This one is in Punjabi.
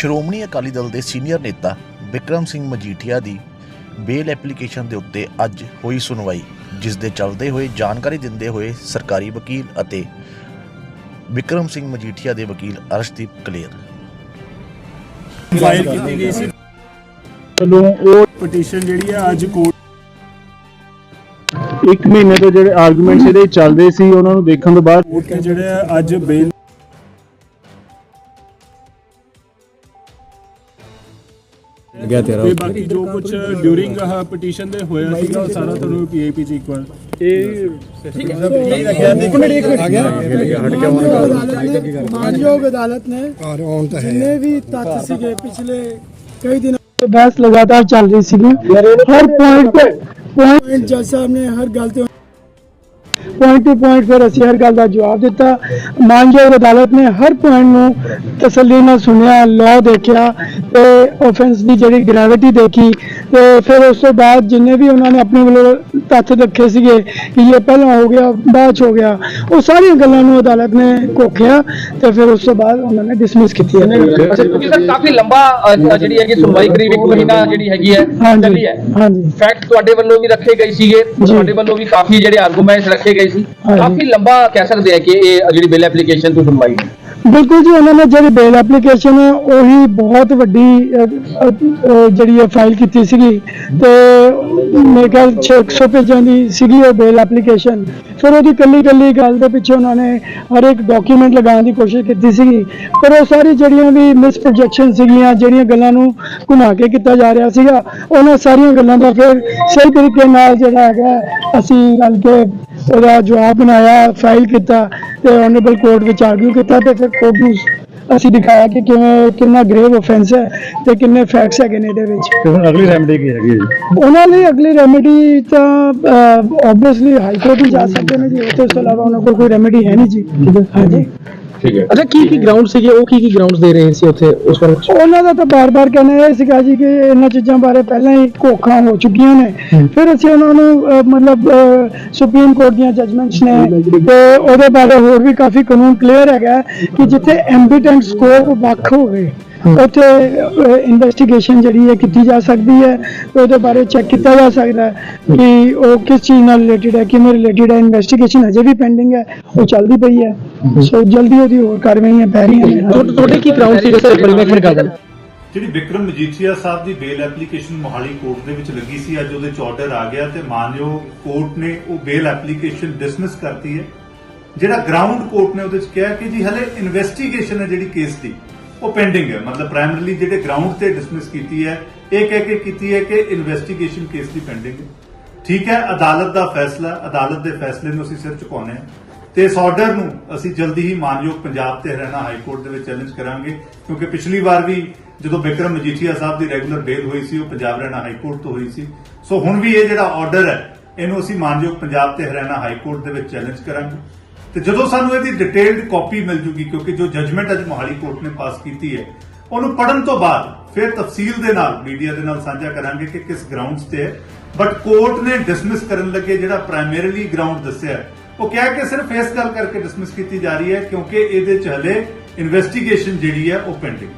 ਸ਼੍ਰੋਮਣੀ ਅਕਾਲੀ ਦਲ ਦੇ ਸੀਨੀਅਰ ਨੇਤਾ ਵਿਕਰਮ ਸਿੰਘ ਮਜੀਠੀਆ ਦੀ ਬੇਲ ਐਪਲੀਕੇਸ਼ਨ ਦੇ ਉੱਤੇ ਅੱਜ ਹੋਈ ਸੁਣਵਾਈ ਜਿਸ ਦੇ ਚੱਲਦੇ ਹੋਏ ਜਾਣਕਾਰੀ ਦਿੰਦੇ ਹੋਏ ਸਰਕਾਰੀ ਵਕੀਲ ਅਤੇ ਵਿਕਰਮ ਸਿੰਘ ਮਜੀਠੀਆ ਦੇ ਵਕੀਲ ਅਰਸ਼ਦੀਪ ਕਲੇਰ। ਫਾਈਲ ਕੀਤੀ ਗਈ ਸੀ। ਵੱਲੋਂ ਉਹ ਪਟੀਸ਼ਨ ਜਿਹੜੀ ਹੈ ਅੱਜ ਕੋਰਟ ਇੱਕ ਮਹੀਨੇ ਤੋਂ ਜਿਹੜੇ ਆਰਗੂਮੈਂਟਸ ਇਹਦੇ ਚੱਲਦੇ ਸੀ ਉਹਨਾਂ ਨੂੰ ਦੇਖਣ ਤੋਂ ਬਾਅਦ ਕੋਰਟ ਨੇ ਜਿਹੜੇ ਆ ਅੱਜ ਬੇਲ ਗਿਆ ਤੇਰਾ ਤੇ ਬਾਕੀ ਜੋ ਕੁਝ ਡਿਊਰਿੰਗ ਆਹ ਪਟੀਸ਼ਨ ਦੇ ਹੋਇਆ ਸੀਗਾ ਉਹ ਸਾਰਾ ਤੁਹਾਨੂੰ ਪੀਏਪੀ ਚ ਇੱਕ ਵਾਰ ਇਹ ਮਾਨਯੋਗ ਅਦਾਲਤ ਨੇ ਜਿੰਨੇ ਵੀ ਤੱਥ ਸੀਗੇ ਪਿਛਲੇ ਕਈ ਦਿਨਾਂ ਤੋਂ ਬਹਿਸ ਲਗਾਤਾਰ ਚੱਲ ਰਹੀ ਸੀਗੀ। ਹਰ ਪੁਆਇੰਟ ਤੇ ਪੁਆਇੰਟ ਜੱਜ ਸਾਹਿਬ ਨੇ ਹਰ ਗੱਲ ਤੇ ਪੁਆਇੰਟ ਟੂ ਪੁਆਇੰਟ ਫਿਰ ਅਸੀਂ ਹਰ ਗੱਲ ਦਾ ਜਵਾਬ ਦਿੱਤਾ। ਮਾਨਯੋਗ ਅਦਾਲਤ ਨੇ ਹਰ ਪੁਆਇੰਟ ਨੂੰ ਤਸੱਲੀ ਨਾਲ ਸੁਣਿਆ ਲਾਅ ਦੇਖਿਆ ਤੇ ਆਫੈਂਸ ਦੀ ਜਿਹੜੀ ਗ੍ਰੈਵਿਟੀ ਦੇਖੀ ਤੇ ਫਿਰ ਉਸ ਤੋਂ ਬਾਅਦ ਜਿੰਨੇ ਵੀ ਉਹਨਾਂ ਨੇ ਆਪਣੇ ਵੱਲੋਂ ਤੱਥ ਰੱਖੇ ਸੀਗੇ ਕਿ ਇਹ ਪਹਿਲਾਂ ਹੋ ਗਿਆ ਬਾਅਦ 'ਚ ਹੋ ਗਿਆ ਉਹ ਸਾਰੀਆਂ ਗੱਲਾਂ ਨੂੰ ਅਦਾਲਤ ਨੇ ਕੋਖਿਆ ਤੇ ਫਿਰ ਉਸ ਤੋਂ ਬਾਅਦ ਉਹਨਾਂ ਨੇ ਡਿਸਮਿਸ ਕੀਤੀ ਹੈ। ਅੱਛਾ ਕਿਉਂਕਿ ਸਰ ਕਾਫੀ ਲੰਬਾ ਅ, ਜਿਹੜੀ ਹੈਗੀ ਸੁਣਵਾਈ ਕਰੀਬ ਇੱਕ ਮਹੀਨਾ ਜਿਹੜੀ ਹੈਗੀ ਹੈ ਹਾਂਜੀ ਚੱਲੀ ਹੈ। ਹਾਂਜੀ। ਫੈਕਟ ਤੁਹਾਡੇ ਵੱਲੋਂ ਵੀ ਰੱਖੇ ਗਏ ਸੀਗੇ ਤੁਹਾਡੇ ਵੱਲੋਂ ਵੀ ਕਾਫੀ ਜਿਹੜੇ ਆਰਗੂਮੈਂਟਸ ਰੱਖੇ ਗਏ ਸੀ। ਕਾਫੀ ਲੰਬਾ ਕਹਿ ਸਕਦੇ ਆ ਕਿ ਇਹ ਜਿਹੜੀ ਬਿਲ ਐਪਲੀਕੇਸ਼ਨ ਤੋਂ ਸੁਣਵਾਈ ਬਿਲਕੁਲ ਜੀ ਉਹਨਾਂ ਨੇ ਜਿਹੜੀ ਬੇਲ ਐਪਲੀਕੇਸ਼ਨ ਹੈ ਉਹੀ ਬਹੁਤ ਵੱਡੀ ਅਹ, ਅਹ, ਅਹ, ਜਿਹੜੀ ਹੈ ਫਾਈਲ ਕੀਤੀ ਸੀਗੀ। ਤੇ ਮੇਰੇ ਖਿਆਲ 600 ਪੇਜਾਂ ਦੀ ਸੀਗੀ ਉਹ ਬੇਲ ਐਪਲੀਕੇਸ਼ਨ ਫਿਰ ਉਹਦੀ ਕੱਲੀ ਕੱਲੀ ਗੱਲ ਦੇ ਪਿੱਛੇ ਉਹਨਾਂ ਨੇ ਹਰ ਇੱਕ ਡਾਕੂਮੈਂਟ ਲਗਾਉਣ ਦੀ ਕੋਸ਼ਿਸ਼ ਕੀਤੀ ਸੀਗੀ। ਪਰ ਉਹ ਸਾਰੀ ਜਿਹੜੀਆਂ ਵੀ ਮਿਸ ਪ੍ਰੋਜੈਕਸ਼ਨ ਸੀਗੀਆਂ ਜਿਹੜੀਆਂ ਗੱਲਾਂ ਨੂੰ ਘੁਮਾ ਕੇ ਕੀਤਾ ਜਾ ਰਿਹਾ ਸੀਗਾ ਉਹਨਾਂ ਸਾਰੀਆਂ ਗੱਲਾਂ ਦਾ ਫਿਰ ਸਹੀ ਤਰੀਕੇ ਨਾਲ ਜਿਹੜਾ ਹੈਗਾ ਅਸੀਂ ਰਲ ਕੇ ਉਹਦਾ ਜਵਾਬ ਬਣਾਇਆ ਫਾਈਲ ਕੀਤਾ ਤੇ ਆਨਰੇਬਲ ਕੋਰਟ ਵਿੱਚ ਆਰਗੂ ਕੀਤਾ ਤੇ ਫਿਰ ਕੋਰਟ ਨੂੰ ਅਸੀਂ ਦਿਖਾਇਆ ਕਿ ਕਿਵੇਂ ਕਿੰਨਾ ਗ੍ਰੇਵ ਆਫੈਂਸ ਹੈ ਤੇ ਕਿੰਨੇ ਫੈਕਟਸ ਹੈਗੇ ਨੇ ਇਹਦੇ ਵਿੱਚ। ਤੇ ਹੁਣ ਅਗਲੀ ਰੈਮਡੀ ਕੀ ਹੈਗੀ ਜੀ? ਉਹਨਾਂ ਲਈ ਅਗਲੀ ਰੈਮੇਡੀ ਤਾਂ ਆਬਵੀਅਸਲੀ ਹਾਈ ਕੋਰਟ ਹੀ ਜਾ ਸਕਦੇ ਨੇ ਜੀ। ਉਹ ਤੋਂ ਇਸ ਤੋਂ ਇਲਾਵਾ ਉਹਨਾਂ ਕੋਲ ਕੋਈ ਰੈਮੇਡੀ ਹੈ ਨਹੀਂ ਜੀ। ਹਾਂਜੀ। ਠੀਕ ਹੈ। ਅੱਛਾ ਕੀ ਕੀ ਗਰਾਊਂਡ ਸੀਗੇ? ਉਹ ਕੀ ਕੀ ਗਰਾਊਂਡਸ ਦੇ ਰਹੇ ਸੀ ਉੱਥੇ ਉਸ ਵਾਰ ਉਹਨਾਂ ਦਾ ਤਾਂ ਬਾਰ-ਬਾਰ ਕਹਿਣਾ ਇਹ ਸੀਗਾ ਜੀ ਕਿ ਇਹਨਾਂ ਚੀਜ਼ਾਂ ਬਾਰੇ ਪਹਿਲਾਂ ਹੀ ਘੋਖਾਂ ਹੋ ਚੁੱਕੀਆਂ ਨੇ। ਫਿਰ ਅਸੀਂ ਉਹਨਾਂ ਨੂੰ ਅਹ, ਮਤਲਬ ਸੁਪਰੀਮ ਕੋਰਟ ਦੀਆਂ ਜਜਮੈਂਟਸ ਨੇ। ਤੇ ਉਹਦੇ ਬਾਰੇ ਹੋਰ ਵੀ ਕਾਫੀ ਕਾਨੂੰਨ ਕਲੀਅਰ ਹੈਗਾ ਹੈ ਕਿ ਜਿੱਥੇ ਐਂਬੀਟੈਂਟ ਸਕੋਪ ਵੱਖ ਹੋਵੇ ਉੱਥੇ ਇਨਵੈਸਟੀਗੇਸ਼ਨ ਜਿਹੜੀ ਹੈ ਕੀਤੀ ਜਾ ਸਕਦੀ ਹੈ ਤੇ ਉਹਦੇ ਬਾਰੇ ਚੈੱਕ ਕੀਤਾ ਜਾ ਸਕਦਾ ਹੈ ਕਿ ਉਹ ਕਿਸ ਚੀਜ਼ ਨਾਲ ਰਿਲੇਟਡ ਹੈ ਕਿਵੇਂ ਰਿਲੇਟਡ ਹੈ ਇਨਵੈਸਟੀਗੇਸ਼ਨ ਅਜੇ ਵੀ ਪੈਂਡਿੰਗ ਹੈ ਉਹ ਚੱਲਦੀ ਪਈ ਹੈ। ਸੋ ਜਲਦੀ ਉਹਦੀ ਹੋਰ ਕਾਰਵਾਈਆਂ ਪੈ ਰਹੀਆਂ ਨੇ ਤੁਹਾਡੇ ਕੀ ਗਰਾਊਂਡ ਸੀਗੇ ਸਰ ਬੜੀ ਮੈਂ ਗੱਲ ਜਿਹੜੀ ਵਿਕਰਮ ਮਜੀਠੀਆ ਸਾਹਿਬ ਦੀ ਬੇਲ ਐਪਲੀਕੇਸ਼ਨ ਮੋਹਾਲੀ ਕੋਰਟ ਦੇ ਵਿੱਚ ਲੱਗੀ ਸੀ ਅੱਜ ਉਹਦੇ ਚ ਆਰਡਰ ਆ ਗਿਆ ਤੇ ਮਾਨਯੋਗ ਕੋਰਟ ਨੇ ਉਹ ਬੇਲ ਐਪਲੀਕੇਸ਼ਨ ਡਿਸਮਿਸ ਕਰਤੀ ਹੈ। ਜਿਹੜਾ ਗਰਾਊਂਡ ਕੋਰਟ ਨੇ ਉਹਦੇ ਚ ਕਿਹਾ ਕਿ ਜੀ ਹਲੇ ਇਨਵੈਸਟੀਗੇਸ਼ਨ ਹੈ ਜਿਹੜੀ ਕੇਸ ਦੀ ਉਹ ਪੈਂਡਿੰਗ ਹੈ। ਮਤਲਬ ਪ੍ਰਾਇਮਰੀਲੀ ਜਿਹੜੇ ਗਰਾਊਂਡ ਤੇ ਡਿਸਮਿਸ ਕੀਤੀ ਹੈ ਇਹ ਕਹਿ ਕੇ ਕੀਤੀ ਹੈ ਕਿ ਇਨਵੈਸਟੀਗੇਸ਼ਨ ਕੇਸ ਦੀ ਪੈਂਡਿੰਗ ਹੈ। ਠੀਕ ਹੈ ਅਦਾਲਤ ਦਾ ਫੈਸਲਾ ਅਦਾਲਤ ਦੇ ਫੈਸਲੇ ਨੂੰ ਅਸੀਂ ਸਿਰ ਝੁਕਾਉਂਦੇ ਹਾਂ। ਤੇ ਇਸ ਆਰਡਰ ਨੂੰ ਅਸੀਂ ਜਲਦੀ ਹੀ ਮਾਨਯੋਗ ਪੰਜਾਬ ਤੇ ਹਰਿਆਣਾ ਹਾਈ ਕੋਰਟ ਦੇ ਵਿੱਚ ਚੈਲੰਜ ਕਰਾਂਗੇ, ਕਿਉਂਕਿ ਪਿਛਲੀ ਵਾਰ ਵੀ ਜਦੋਂ ਬਿਕਰਮ ਮਜੀਠੀਆ ਸਾਹਿਬ ਦੀ ਰੈਗੂਲਰ ਬੇਲ ਹੋਈ ਸੀ, ਉਹ ਪੰਜਾਬ ਹਰਿਆਣਾ ਹਾਈ ਕੋਰਟ ਤੋਂ ਹੋਈ ਸੀ। ਸੋ ਹੁਣ ਵੀ ਇਹ ਜਿਹੜਾ ਆਰਡਰ ਹੈ, ਇਹਨੂੰ ਅਸੀਂ ਮਾਨਯੋਗ ਪੰਜਾਬ ਤੇ ਹਰਿਆਣਾ ਹਾਈ ਕੋਰਟ ਦੇ ਵਿੱਚ ਚੈਲੰਜ ਕਰਾਂਗੇ। ਤੇ ਜਦੋਂ ਸਾਨੂੰ ਇਹਦੀ ਡਿਟੇਲਡ ਕਾਪੀ ਮਿਲ ਜੂਗੀ, ਕਿਉਂਕਿ ਜੋ ਜਜਮੈਂਟ ਅੱਜ ਮੋਹਾਲੀ ਕੋਰਟ ਨੇ ਪਾਸ ਕੀਤੀ ਹੈ, ਉਹਨੂੰ ਪੜਨ ਤੋਂ ਬਾਅਦ ਫਿਰ ਤਫਸੀਲ ਦੇ ਨਾਲ ਮੀਡੀਆ ਦੇ ਨਾਲ ਸਾਂਝਾ ਕਰਾਂਗੇ ਕਿ ਕਿਸ ਗਰਾਊਂਡਸ ਤੇ ਹੈ। ਬਟ ਕੋਰਟ ਨੇ ਡਿਸਮਿਸ ਕਰਨ ਲੱਗੇ ਜਿਹੜਾ ਪ੍ਰਾਇਮਰੀਲੀ ਗਰਾਊਂਡ ਦੱਸਿਆ ਉਹ ਕਿਹਾ ਕਿ ਸਿਰਫ ਇਸ ਗੱਲ ਕਰਕੇ ਡਿਸਮਿਸ ਕੀਤੀ ਜਾ ਰਹੀ ਹੈ ਕਿਉਂਕਿ ਇਹਦੇ ਚ ਹਲੇ ਇਨਵੈਸਟੀਗੇਸ਼ਨ ਜਿਹੜੀ ਹੈ ਉਹ ਪੈਂਡਿੰਗ